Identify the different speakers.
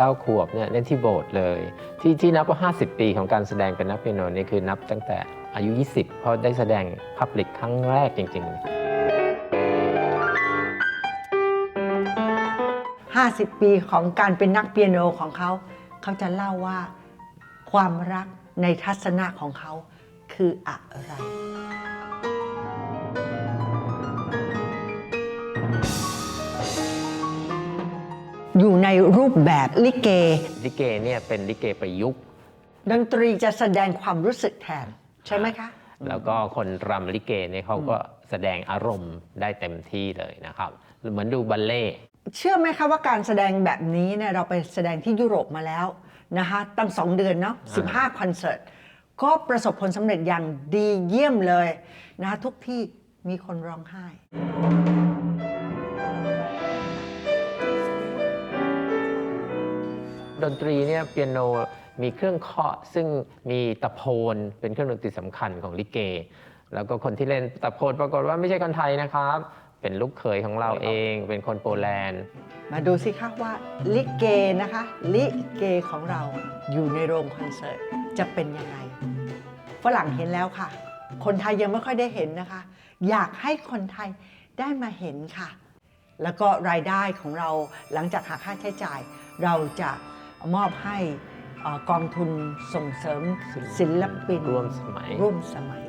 Speaker 1: 9 ขวบเนี่ยเล่นที่โบสถ์เลย ที่ที่นับว่า 50 ปีของการแสดงเป็นนักเปียโนนี่คือนับตั้งแต่อายุ 20 เพราะได้แสดงพับลิกครั้งแรกจริง ๆ
Speaker 2: 50 ปีของการเป็นนักเปียโนของเขา เขาจะเล่าว่าความรักในทัศนะของเขาคืออะไร อยู่ในรูปแบบลิเก
Speaker 1: ลิเกเนี่ยเป็นลิเกประยุกต์
Speaker 2: ดนตรีจะแสดงความรู้สึกแทน ใช่ไหมคะ
Speaker 1: แล้วก็คนรำลิเกเนี่ยเขาก็แสดงอารมณ์ได้เต็มที่เลยนะครับ เหมือนดูบัลเล่ต์
Speaker 2: เชื่อไหมคะว่าการแสดงแบบนี้เนี่ยเราไปแสดงที่ยุโรปมาแล้วนะคะตั้งสองเดือนเนาะ15คอนเสิร์ตก็ประสบผลสำเร็จอย่างดีเยี่ยมเลยนะคะทุกที่มีคนร้องไห้
Speaker 1: ดนตรีเนี่ยเปียโนมีเครื่องเคาะซึ่งมีตะโพนเป็นเครื่องดนตรีสำคัญของลิเก แล้วก็คนที่เล่นตะโพนปรากฏว่าไม่ใช่คนไทยนะครับ เป็นลูกเขยของเราเอง เป็นคนโปแลนด์
Speaker 2: มาดูสิคะว่าลิเกนะคะลิเกของเราอยู่ในโรงคอนเสิร์ตจะเป็นยังไงฝรั่งเห็นแล้วค่ะ คนไทยยังไม่ค่อยได้เห็นนะคะ อยากให้คนไทยได้มาเห็นค่ะ แล้วก็รายได้ของเราหลังจากหักค่าใช้จ่าย เราจะ มอบให้เอ่อกองทุนส่งเสริมศิลปิน
Speaker 1: ร่วมสมัย
Speaker 2: ร่วมสมัย